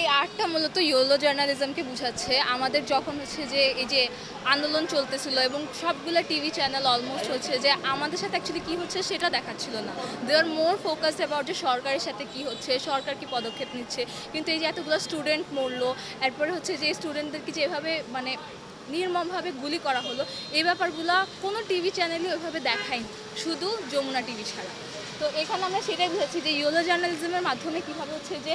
এই আর্টটা মূলত ইয়োলো জার্নালিজমকে বোঝাচ্ছে। আমাদের যখন হচ্ছে যে এই যে আন্দোলন চলতেছিল এবং সবগুলো টিভি চ্যানেল অলমোস্ট হচ্ছে যে আমাদের সাথে অ্যাকচুয়ালি কী হচ্ছে সেটা দেখাচ্ছিল না। দে আর মোর ফোকাস অ্যাবাউট যে সরকারের সাথে কি হচ্ছে, সরকার কি পদক্ষেপ নিচ্ছে। কিন্তু এই যে এতগুলো স্টুডেন্ট মরলো, এরপরে হচ্ছে যে স্টুডেন্টদেরকে যেভাবে মানে নির্মমভাবে গুলি করা হলো, এই ব্যাপারগুলো কোনো টিভি চ্যানেলই ওইভাবে দেখায়নি। শুধু যমুনা টিভি ছাড়া। তো এখানে আমরা সেটাই বুঝাচ্ছি যে ইয়োলো জার্নালিজমের মাধ্যমে কীভাবে হচ্ছে যে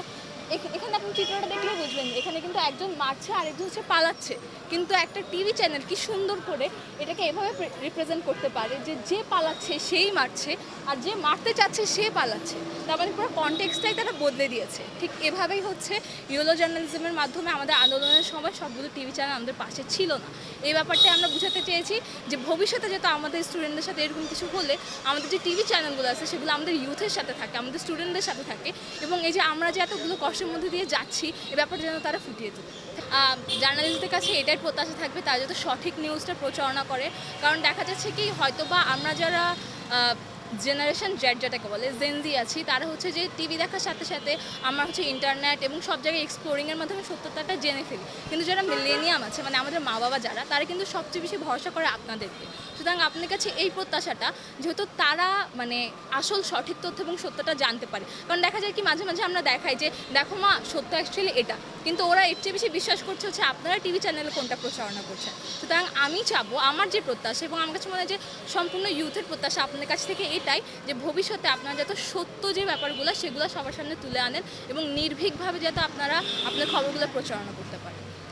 এখ- এখানে আপনি চিত্রটা দেখলে বুঝবেন এখানে কিন্তু একজন মারছে আর একজন হচ্ছে পালাচ্ছে। কিন্তু একটা টিভি চ্যানেল কি সুন্দর করে এটাকে এভাবে রিপ্রেজেন্ট করতে পারে যে যে পালাচ্ছে সেই মারছে আর যে মারতে চাচ্ছে সে পালাচ্ছে। তার মানে পুরো কনটেক্সটাই তারা বদলে দিয়েছে। ঠিক এভাবেই হচ্ছে ইউলো জার্নালিজমের মাধ্যমে আমাদের আন্দোলনের সময় সবগুলো টিভি চ্যানেল আমাদের পাশে ছিল না। এই ব্যাপারটা আমরা বুঝাতে চেয়েছি যে ভবিষ্যতে যেহেতু আমাদের স্টুডেন্টদের সাথে এরকম কিছু হলে আমাদের যে টিভি চ্যানেলগুলো আছে সেগুলো আমাদের ইউথের সাথে থাকে, আমাদের স্টুডেন্টদের সাথে থাকে এবং এই যে আমরা যে এতগুলো কষ্টের মধ্যে দিয়ে যাচ্ছি, এ ব্যাপারটা যেন তারা ফুটিয়ে তোলে। জার্নালিস্টদের কাছে এটাই প্রত্যাশা থাকবে, তারা যাতে সঠিক নিউজটা প্রচারণা করে। কারণ দেখা যাচ্ছে কি, হয়তোবা আমরা যারা জেনারেশন জেড যেটাকে বলে জেনজি আছি, তারা হচ্ছে যে টিভি দেখার সাথে সাথে আমরা হচ্ছে ইন্টারনেট এবং সব জায়গায় এক্সপ্লোরিংয়ের মাধ্যমে সত্যতাটা জেনে ফেলি। কিন্তু যারা মিলেনিয়াম আছে মানে আমাদের মা বাবা যারা, তারা কিন্তু সবচেয়ে বেশি ভরসা করে আপনাদেরকে। সুতরাং আপনার কাছে এই প্রত্যাশাটা, যেহেতু তারা মানে আসল সঠিক তথ্য এবং সত্যটা জানতে পারে। কারণ দেখা যায় কি, মাঝে মাঝে আমরা দেখাই যে, দেখো মা, সত্য অ্যাকচুয়ালি এটা। কিন্তু ওরা এর চেয়ে বেশি বিশ্বাস করছে হচ্ছে, আপনারা টিভি চ্যানেলে কোনটা প্রচারণা করছেন? সুতরাং আমি চাবো, আমার যে প্রত্যাশা এবং আমার কাছে মনে হয় যে সম্পূর্ণ ইউথের প্রত্যাশা আপনাদের কাছ থেকে এটাই যে ভবিষ্যতে আপনারা যাতে সত্য যে ব্যাপারগুলো, সেগুলো সবার সামনে তুলে আনেন এবং নির্ভীকভাবে যাতে আপনারা আপনার খবরগুলো প্রচারণা করতে পারেন।